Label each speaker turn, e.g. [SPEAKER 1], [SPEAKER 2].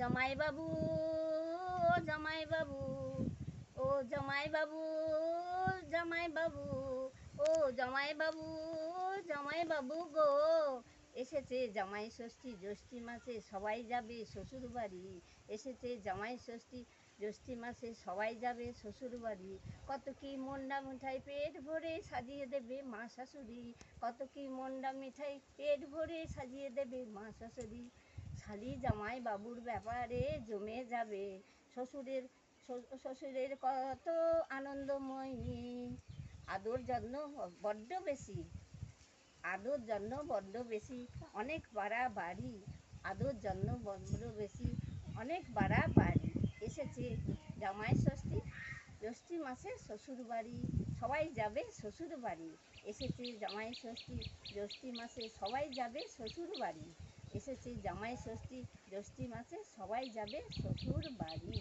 [SPEAKER 1] জামাই বাবু ও জামাই বাবু, ও জামাই বাবু জামাই বাবু, ও জামাই বাবু জামাই বাবু গো। এসেছে জামাই ষষ্ঠী, জ্যৈষ্ঠী মাসে সবাই যাবে শ্বশুর বাড়ি এসেছে জামাই ষষ্ঠী, জ্যৈষ্ঠী মাসে সবাই যাবে শ্বশুর বাড়ি কত কি মন্ডা মিঠাই পেট ভরে সাজিয়ে দেবে মা শাশুড়ি। কত কি মন্ডা মিঠাই পেট ভরে সাজিয়ে দেবে মা শাশুড়ি। শালি জামাই বাবুর ব্যাপারে জমে যাবে। শ্বশুরের শ্বশুরের কত আনন্দময়ী। আদর যত্ন বড্ড বেশি। আদর যত্ন বড্ড বেশি। অনেক বাড়া বাড়ি আদর যত্ন বড্ড বেশি। অনেক বাড়া বাড়ি এসেছে জামাই ষষ্ঠী। জ্যৈষ্ঠী মাসে শ্বশুর বাড়ি সবাই যাবে শ্বশুর বাড়ি এসেছে জামাই ষষ্ঠী। জ্যৈষ্ঠী মাসে সবাই যাবে শ্বশুর বাড়ি এসেছে জামাই ষষ্ঠী ষষ্ঠী মাসে সবাই যাবে শ্বশুর বাড়ি।